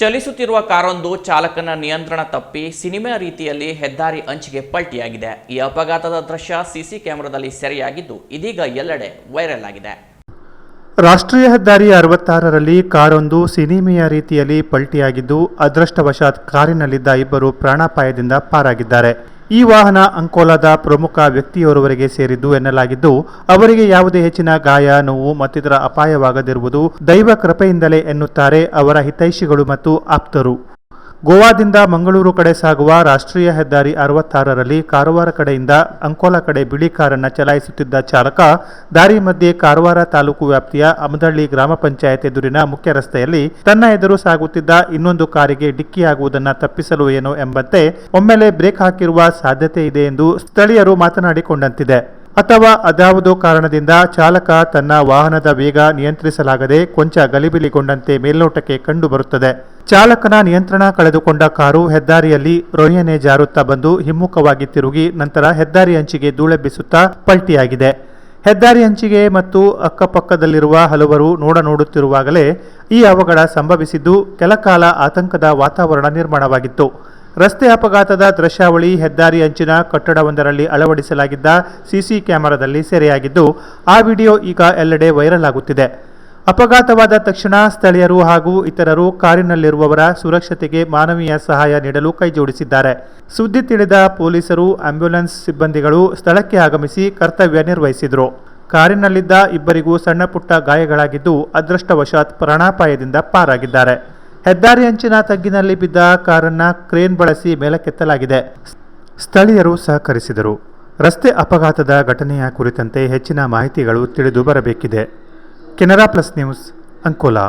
ಚಲಿಸುತ್ತಿರುವ ಕಾರೊಂದು ಚಾಲಕನ ನಿಯಂತ್ರಣ ತಪ್ಪಿ ಸಿನಿಮಾ ರೀತಿಯಲ್ಲಿ ಹೆದ್ದಾರಿ ಅಂಚಿಗೆ ಪಲ್ಟಿಯಾಗಿದೆ. ಈ ಅಪಘಾತದ ದೃಶ್ಯ ಸಿಸಿ ಕ್ಯಾಮೆರಾದಲ್ಲಿ ಸೆರೆಯಾಗಿದ್ದು, ಇದೀಗ ಎಲ್ಲೆಡೆ ವೈರಲ್ ಆಗಿದೆ. ರಾಷ್ಟ್ರೀಯ ಹೆದ್ದಾರಿ ಅರವತ್ತಾರರಲ್ಲಿ ಕಾರೊಂದು ಸಿನಿಮೆಯ ರೀತಿಯಲ್ಲಿ ಪಲ್ಟಿಯಾಗಿದ್ದು, ಅದೃಷ್ಟವಶಾತ್ ಕಾರಿನಲ್ಲಿದ್ದ ಇಬ್ಬರು ಪ್ರಾಣಾಪಾಯದಿಂದ ಪಾರಾಗಿದ್ದಾರೆ. ಈ ವಾಹನ ಅಂಕೋಲಾದ ಪ್ರಮುಖ ವ್ಯಕ್ತಿಯೋರ್ವರಿಗೆ ಸೇರಿದ್ದು ಎನ್ನಲಾಗಿದ್ದು, ಅವರಿಗೆ ಯಾವುದೇ ಹೆಚ್ಚಿನ ಗಾಯ, ನೋವು ಮತ್ತಿತರ ಅಪಾಯವಾಗದಿರುವುದು ದೈವ ಕೃಪೆಯಿಂದಲೇ ಎನ್ನುತ್ತಾರೆ ಅವರ ಹಿತೈಷಿಗಳು ಮತ್ತು ಆಪ್ತರು. ಗೋವಾದಿಂದ ಮಂಗಳೂರು ಕಡೆ ಸಾಗುವ ರಾಷ್ಟ್ರೀಯ ಹೆದ್ದಾರಿ ಅರವತ್ತಾರರಲ್ಲಿ ಕಾರವಾರ ಕಡೆಯಿಂದ ಅಂಕೋಲಾ ಕಡೆ ಬಿಳಿ ಕಾರನ್ನು ಚಲಾಯಿಸುತ್ತಿದ್ದ ಚಾಲಕ, ದಾರಿ ಮಧ್ಯೆ ಕಾರವಾರ ತಾಲೂಕು ವ್ಯಾಪ್ತಿಯ ಅಮದಳ್ಳಿ ಗ್ರಾಮ ಪಂಚಾಯತ್ ಎದುರಿನ ಮುಖ್ಯ ರಸ್ತೆಯಲ್ಲಿ ತನ್ನ ಎದುರು ಸಾಗುತ್ತಿದ್ದ ಇನ್ನೊಂದು ಕಾರಿಗೆ ಡಿಕ್ಕಿಯಾಗುವುದನ್ನು ತಪ್ಪಿಸಲು ಏನೋ ಎಂಬಂತೆ ಒಮ್ಮೆಲೆ ಬ್ರೇಕ್ ಹಾಕಿರುವ ಸಾಧ್ಯತೆ ಇದೆ ಎಂದು ಸ್ಥಳೀಯರು ಮಾತನಾಡಿಕೊಂಡಂತಿದೆ. ಅಥವಾ ಅದ್ಯಾವುದೋ ಕಾರಣದಿಂದ ಚಾಲಕ ತನ್ನ ವಾಹನದ ವೇಗ ನಿಯಂತ್ರಿಸಲಾಗದೆ ಕೊಂಚ ಗಲಿಬಿಲಿಗೊಂಡಂತೆ ಮೇಲ್ನೋಟಕ್ಕೆ ಕಂಡುಬರುತ್ತದೆ. ಚಾಲಕನ ನಿಯಂತ್ರಣ ಕಳೆದುಕೊಂಡ ಕಾರು ಹೆದ್ದಾರಿಯಲ್ಲಿ ರೊಯ್ಯನೆ ಜಾರುತ್ತಾ ಬಂದು ಹಿಮ್ಮುಖವಾಗಿ ತಿರುಗಿ ನಂತರ ಹೆದ್ದಾರಿ ಅಂಚಿಗೆ ಧೂಳೆಬ್ಬಿಸುತ್ತಾ ಪಲ್ಟಿಯಾಗಿದೆ. ಹೆದ್ದಾರಿ ಅಂಚಿಗೆ ಮತ್ತು ಅಕ್ಕಪಕ್ಕದಲ್ಲಿರುವ ಹಲವರು ನೋಡ ನೋಡುತ್ತಿರುವಾಗಲೇ ಈ ಅವಘಡ ಸಂಭವಿಸಿದ್ದು ಕೆಲಕಾಲ ಆತಂಕದ ವಾತಾವರಣ ನಿರ್ಮಾಣವಾಗಿತ್ತು. ರಸ್ತೆ ಅಪಘಾತದ ದೃಶ್ಯಾವಳಿ ಹೆದ್ದಾರಿ ಅಂಚಿನ ಕಟ್ಟಡವೊಂದರಲ್ಲಿ ಅಳವಡಿಸಲಾಗಿದ್ದ ಸಿಸಿ ಕ್ಯಾಮೆರಾದಲ್ಲಿ ಸೆರೆಯಾಗಿದ್ದು, ಆ ವಿಡಿಯೋ ಈಗ ಎಲ್ಲೆಡೆ ವೈರಲ್ ಆಗುತ್ತಿದೆ. ಅಪಘಾತವಾದ ತಕ್ಷಣ ಸ್ಥಳೀಯರು ಹಾಗೂ ಇತರರು ಕಾರಿನಲ್ಲಿರುವವರ ಸುರಕ್ಷತೆಗೆ ಮಾನವೀಯ ಸಹಾಯ ನೀಡಲು ಕೈಜೋಡಿಸಿದ್ದಾರೆ. ಸುದ್ದಿ ತಿಳಿದ ಪೊಲೀಸರು ಆಂಬ್ಯುಲೆನ್ಸ್ ಸಿಬ್ಬಂದಿಗಳು ಸ್ಥಳಕ್ಕೆ ಆಗಮಿಸಿ ಕರ್ತವ್ಯ ನಿರ್ವಹಿಸಿದರು. ಕಾರಿನಲ್ಲಿದ್ದ ಇಬ್ಬರಿಗೂ ಸಣ್ಣಪುಟ್ಟ ಗಾಯಗಳಾಗಿದ್ದು ಅದೃಷ್ಟವಶಾತ್ ಪ್ರಾಣಾಪಾಯದಿಂದ ಪಾರಾಗಿದ್ದಾರೆ. ಹೆದ್ದಾರಿ ಅಂಚಿನ ತಗ್ಗಿನಲ್ಲಿ ಬಿದ್ದ ಕಾರನ್ನ ಕ್ರೇನ್ ಬಳಸಿ ಮೇಲಕ್ಕೆತ್ತಲಾಗಿದೆ. ಸ್ಥಳೀಯರು ಸಹಕರಿಸಿದರು. ರಸ್ತೆ ಅಪಘಾತದ ಘಟನೆಯ ಕುರಿತಂತೆ ಹೆಚ್ಚಿನ ಮಾಹಿತಿಗಳು ತಿಳಿದು ಬರಬೇಕಿದೆ. Canara plus news Ankola